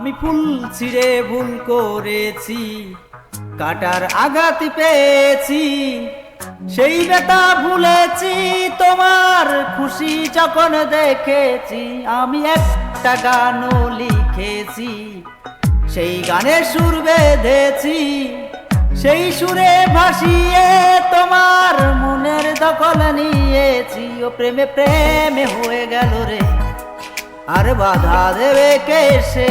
আমি ফুল ছিঁড়ে ভুল করেছি, কাটার আঘাত পেয়েছি। সেই বেটা ভুলেছি, তোমার খুশি যখন দেখেছি, আমি একটা গানও লিখেছি। সেই গানে সুর বেঁধেছি, সেই সুরে ভাসিয়ে তোমার মনের দখল নিয়েছি। ও প্রেমে প্রেমে হয়ে গেল রে, আর বাধা দেবে কেসে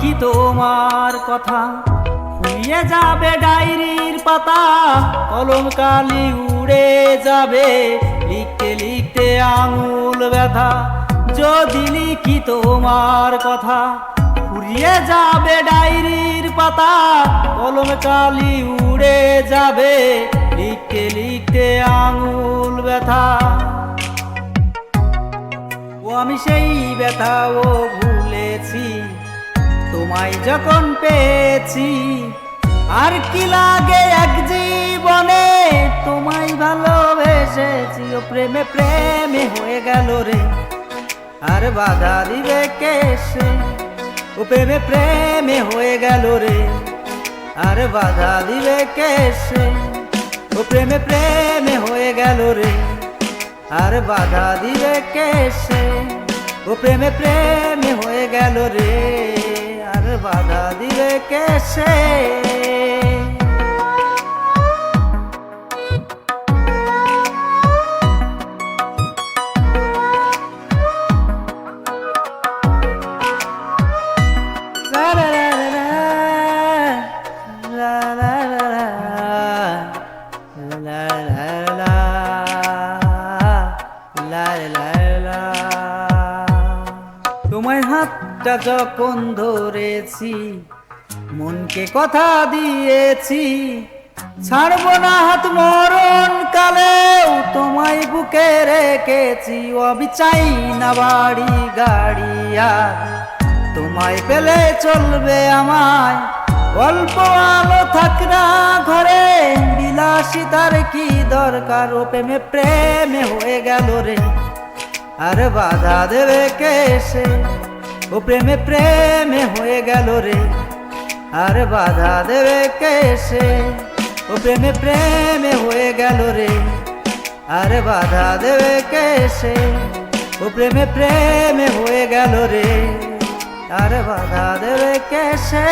লিখি তোমার কথা? ফুলিয়ে যাবে ডায়েরির পাতা, কলম কালি উড়ে যাবে, লিখতে লিখতে আঙুল ব্যথা। যদি লিখি তোমার কথা, ফুরিয়ে যাবে ডায়েরির পাতা, কলম কালি উড়ে যাবে, লিখতে লিখতে আঙুল ব্যথা। ও আমি সেই ব্যথাও ভুলেছি তোমায় যখন পেয়েছি, আর কি লাগে এক জীবনে? তোমায় ভালোবেসেছি, ও প্রেমে প্রেমে হয়ে গেল রে। আর বাধা দিবে কেসে ও প্রেমে প্রেমে হয়ে গেল রে। আর বাধা দিবে কেসে ও প্রেমে প্রেমে হয়ে গেল রে। আর বাধা দিবে কেসে ও প্রেমে প্রেমে হয়ে গেল রে। বাধা দিবে কেসে? হাতটা যখন ধরেছি, মনকে কথা দিয়েছি, ছাড়বো না হাত মরণ কালেও তোমায় বুকে রেখেছি আমি চাই না বাড়ি গাড়ি আর। তোমায় পেলে চলবে আমায়, অল্প আলো থাক না ঘরে বিলাসিতার কি দরকার? ও প্রেমে প্রেমে হয়ে গেল রে, আর বাধা দেবে কেসে ও প্রেমে প্রেমে হয়ে গেল রে। আর বাধা দেবে কেসে ও প্রেমে প্রেমে হয়ে গেল রে। আর বাধা দেবে কেসে ও প্রেমে প্রেমে হয়ে গেল রে। আর বাধা দেবে কেসে